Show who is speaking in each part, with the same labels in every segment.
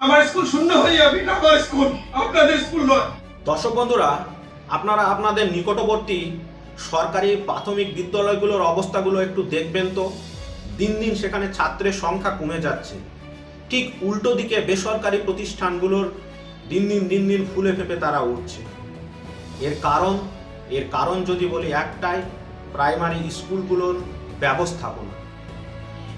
Speaker 1: আমার স্কুল শূন্য হয়ে যাবে আমার স্কুল, আপনাদের স্কুল নয়।
Speaker 2: দর্শক বন্ধুরা, আপনারা আপনাদের নিকটবর্তী সরকারি প্রাথমিক বিদ্যালয়গুলোর অবস্থাগুলো একটু দেখবেন তো। দিন দিন সেখানে ছাত্রের সংখ্যা কমে যাচ্ছে। ঠিক উল্টো দিকে বেসরকারি প্রতিষ্ঠানগুলোর দিন দিন দিন দিন ফুলে ফেপে তারা উঠছে। এর কারণ এর কারণ যদি বলি একটাই, প্রাইমারি স্কুলগুলোর ব্যবস্থাপনা।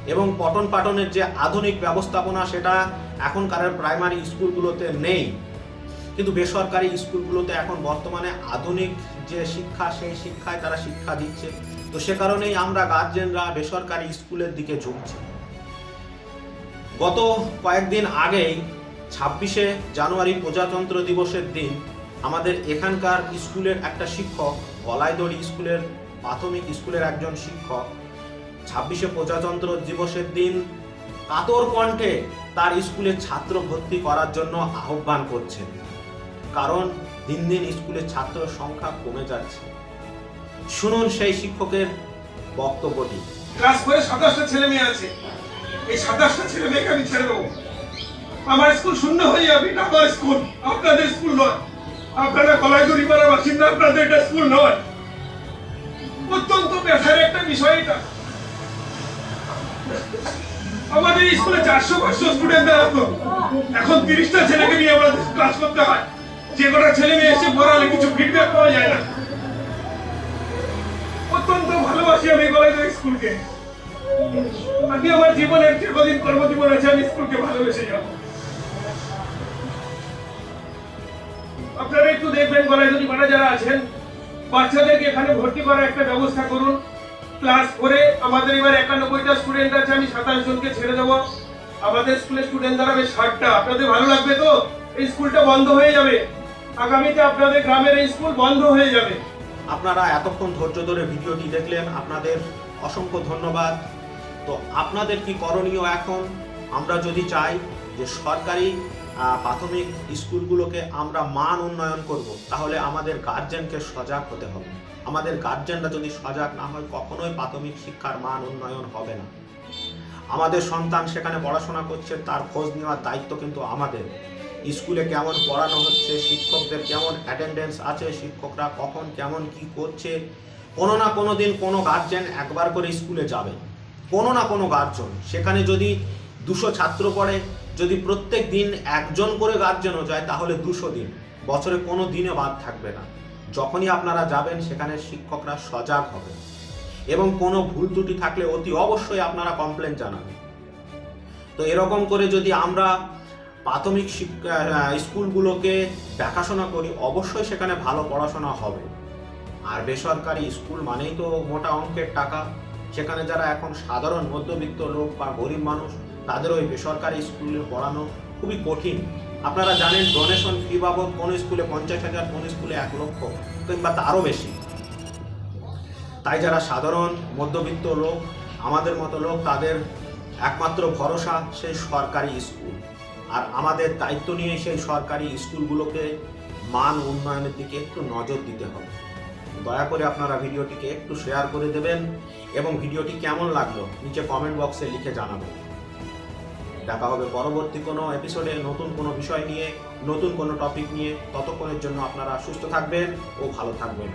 Speaker 2: এবং পঠন পাঠনের যে আধুনিক ব্যবস্থাপনা সেটা এখনকার প্রাইমারি স্কুলগুলোতে নেই। কিন্তু বেসরকারি স্কুলগুলোতে এখন বর্তমানে আধুনিক যে শিক্ষা, সেই শিক্ষায় তারা শিক্ষা দিচ্ছে। তো সে কারণেই আমরা গার্জেনরা বেসরকারি স্কুলের দিকে ঝুঁকছি। গত কয়েকদিন আগেই ছাব্বিশে জানুয়ারি প্রজাতন্ত্র দিবসের দিন আমাদের এখানকার স্কুলের একটা শিক্ষক, গলাইদড়ি স্কুলের প্রাথমিক স্কুলের একজন শিক্ষক ছাব্বিশে প্রজাতন্ত্র দিবসের দিন কাতর কণ্ঠে তার স্কুলে ছাত্র ভর্তি করার জন্য আহ্বান করছেন। কারণ দিন দিন স্কুলের ছাত্র সংখ্যা কমে যাচ্ছে। শুনুন সেই শিক্ষকের বক্তব্যটি।
Speaker 1: ক্লাস করে সাতাশটা ছেলে মেয়ে আছে। এই সাতাশটা ছেলে মেয়েকে আমি ছেড়ে দেবো। আমার স্কুল শূন্য হয়ে যাবে, এটা আমার স্কুল, আপনাদের স্কুল নয়। আপনারা দড়ি মারার বাসিন্দা, আপনাদের এটা স্কুল নয়। অত্যন্ত ব্যথার একটা বিষয় এটা। আমাদের স্কুলে চারশো পাঁচশো স্টুডেন্ট দাঁড়াতো এখন তিরিশটা ছেলেকে নিয়ে আমাদের ক্লাস করতে হয়। যে কটা ছেলে মেয়ে এসে পড়ালে কিছু ফিডব্যাক পাওয়া যায় না। অত্যন্ত ভালোবাসি আমি গলায় স্কুলকে। আমি আমার জীবনের কদিন কর্মজীবন আছে, আমি স্কুলকে ভালোবেসে যাব। আপনারা একটু দেখবেন গলায় পাড়া যারা আছেন, বাচ্চাদেরকে এখানে ভর্তি করার একটা ব্যবস্থা করুন। ক্লাস করে আমাদের এবার একানব্বইটা স্টুডেন্ট আছে, আমি সাতাশ জনকে ছেড়ে দেবো। আমাদের স্কুলের স্টুডেন্ট দাঁড়াবে ষাটটা। আপনাদের ভালো লাগবে তো? এই স্কুলটা বন্ধ হয়ে যাবে। আগামীতে আপনাদের গ্রামের এই স্কুল বন্ধ হয়ে যাবে।
Speaker 2: আপনারা এতক্ষণ ধৈর্য ধরে ভিডিওটি দেখলেন, আপনাদের অসংখ্য ধন্যবাদ। তো আপনাদের কি করণীয় এখন? আমরা যদি চাই যে সরকারি প্রাথমিক স্কুলগুলোকে আমরা মান উন্নয়ন করব, তাহলে আমাদের গার্জেনকে সজাগ হতে হবে। আমাদের গার্জেনরা যদি সজাগ না হয়, কখনোই প্রাথমিক শিক্ষার মান উন্নয়ন হবে না। আমাদের সন্তান সেখানে পড়াশোনা করছে, তার খোঁজ নেওয়ার দায়িত্ব কিন্তু আমাদের। স্কুলে কেমন পড়ানো হচ্ছে, শিক্ষকদের কেমন অ্যাটেন্ডেন্স আছে, শিক্ষকরা কখন কেমন কি করছে, কোনো না কোনো দিন কোনো গার্জেন একবার করে স্কুলে যাবে। কোনো না কোনো গার্জেন সেখানে যদি দুশো ছাত্র পড়ে যদি প্রত্যেক দিন একজন করে গার্জেনও যায়, তাহলে দুশো দিন। বছরে কোনো দিনে বাদ থাকবে না। যখনই আপনারা যাবেন, সেখানে শিক্ষকরা সজাগ হবে এবং কোনো ভুল ত্রুটি থাকলে অতি অবশ্যই আপনারা কমপ্লেন জানাবেন। তো এরকম করে যদি আমরা প্রাথমিক স্কুলগুলোকে দেখাশোনা করি, অবশ্যই সেখানে ভালো পড়াশোনা হবে। আর বেসরকারি স্কুল মানেই তো মোটা অঙ্কের টাকা। সেখানে যারা এখন সাধারণ মধ্যবিত্ত লোক বা গরিব মানুষ তাদের ওই বেসরকারি স্কুলে পড়ানো খুবই কঠিন। আপনারা জানেন ডোনেশন ফি বাবদ কোন স্কুলে পঞ্চাশ হাজার, কোন স্কুলে এক লক্ষ কিংবা তারও বেশি। তাই যারা সাধারণ, মধ্যবিত্ত লোক, আমাদের মতো লোক, তাদের একমাত্র ভরসা সেই সরকারি স্কুল। আর আমাদের দায়িত্ব নিয়ে সেই সরকারি স্কুলগুলোকে মান উন্নয়নের দিকে একটু নজর দিতে হবে। দয়া করে আপনারা ভিডিওটিকে একটু শেয়ার করে দেবেন এবং ভিডিওটি কেমন লাগল নিচে কমেন্ট বক্সে লিখে জানাবেন। দেখা হবে পরবর্তী কোনো এপিসোডে নতুন কোনো বিষয় নিয়ে, নতুন কোনো টপিক নিয়ে। ততক্ষণের জন্য আপনারা সুস্থ থাকবেন ও ভালো থাকবেন।